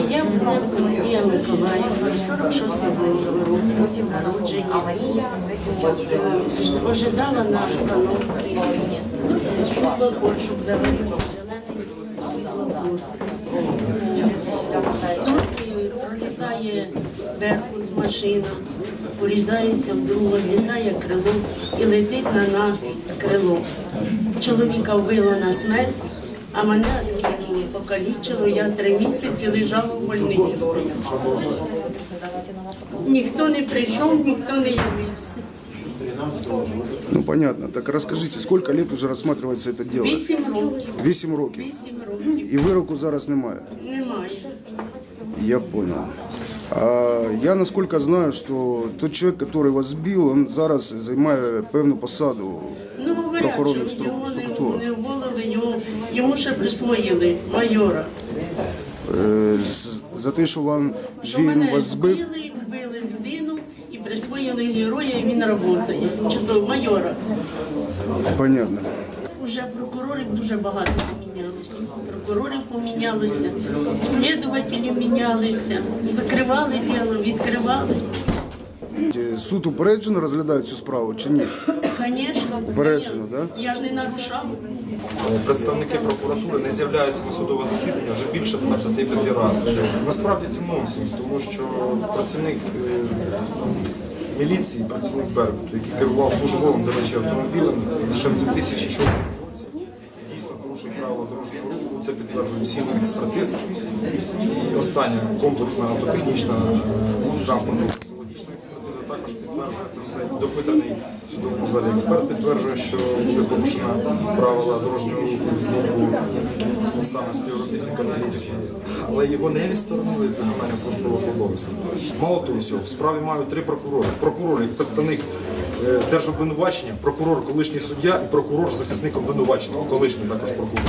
Водія Буневко Надія Миколаївна, 46 з ним року народження. Ожидала на остановці. Світлофор, щоб загорівся зелений Беркут машина, порізається в літає крило і летить на нас крило. Чоловіка вбило на смерть, а мене покалічило, я три місяці лежала в больниці. Ніхто не прийшов, ніхто не явився. Ну понятно. Так расскажите, сколько лет уже рассматривается это дело? Вісім років. Вісім років. Вісім років. І вироку зараз немає. Немає. Я понял. А, я насколько знаю, что тот человек, который вас сбил, он зараз займає певну посаду. Ну, говорять, Прокурорних що стру- його не, структур. не вволили, йому, ще присвоїли майора. Е, за те, що вам Що він мене вас збив. збили, вбили людину і присвоїли героя, і він працює. Чи то майора. Понятно. Уже прокурорів дуже багато помінялося. Прокурорів помінялося, слідувателі мінялися, закривали діло, відкривали. Е, Суд упереджено розглядає цю справу чи ні? Звісно, Упереджено, да? я ж не нарушав. Представники прокуратури не з'являються на судове засідання вже більше 25 разів. Насправді це нонсенс, тому що працівник е, міліції, працівник Беркуту, який керував службовим, до речі, автомобілем ще в 2006 році, дійсно порушив правила дорожнього руху. Це підтверджують сім експертиз. І остання комплексна автотехнічна е, транспортна фізіологічна експертиза також підтверджує це все. Допитаний в судовому залі експерт підтверджує, що буде порушена правила дорожнього руху з боку саме співробітника міліції, але його не відсторонили від виконання службових обов'язків. Мало того всього, в справі мають три прокурори. Прокурор як представник е, держобвинувачення, прокурор колишній суддя і прокурор захисник обвинуваченого, колишній також прокурор.